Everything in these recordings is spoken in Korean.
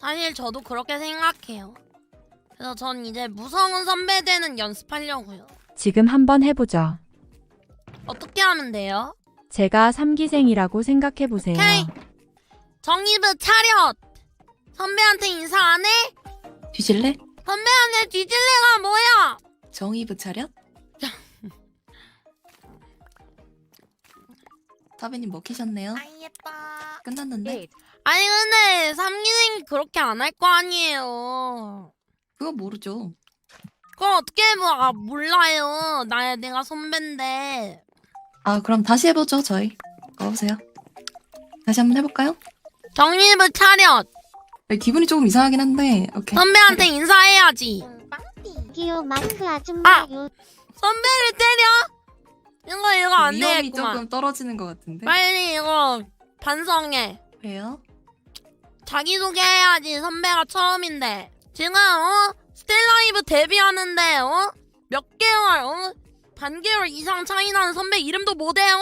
사실 저도 그렇게 생각해요. 그래서 전 이제 무서운 선배 되는 연습하려고요. 지금 한번 해보죠. 어떻게 하면 돼요? 제가 3기생이라고 생각해보세요. 오케이. 정의부 차렷. 선배한테 인사 안 해? 뒤질래? 선배한테 뒤질래가 뭐야? 정의부 차렷? 타비님 먹히셨네요. 아이. 끝났는데 아니 근데 삼기생이 그렇게 안 할 거 아니에요. 그거 모르죠. 그걸 어떻게 뭐 아, 몰라요. 나 내가 선배인데. 아 그럼 다시 해보죠 저희. 꺼보세요. 다시 한번 해볼까요? 정의부 차렷. 네, 기분이 조금 이상하긴 한데 오케이. 선배한테 인사해야지. 기요 마스크 아줌마요. 선배를 때려? 이거 이거 안 위험이 되겠구만. 조금 떨어지는 것 같은데. 빨리 이거 반성해. 왜요? 자기소개해야지 선배가 처음인데. 지금 어? 스텔라이브 데뷔하는데 어? 몇 개월 어? 반개월 이상 차이 나는 선배 이름도 못 외워?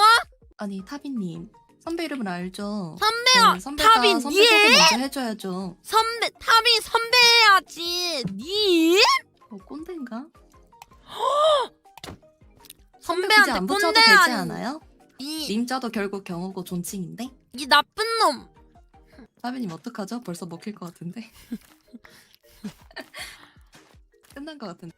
아니 타비님 선배 이름을 알죠? 선배야 네, 선배가 타빈 선배 니 소개 먼저 해줘야죠. 선배 탑이 선배해야지 니 어, 꼰대인가? 선배 굳이 선배한테 안 붙여도 되지 않아요? 이, 님자도 결국 경호고 존칭인데? 이 나쁜 놈 타비님 어떡하죠? 벌써 먹힐 것 같은데. 끝난 것 같은데.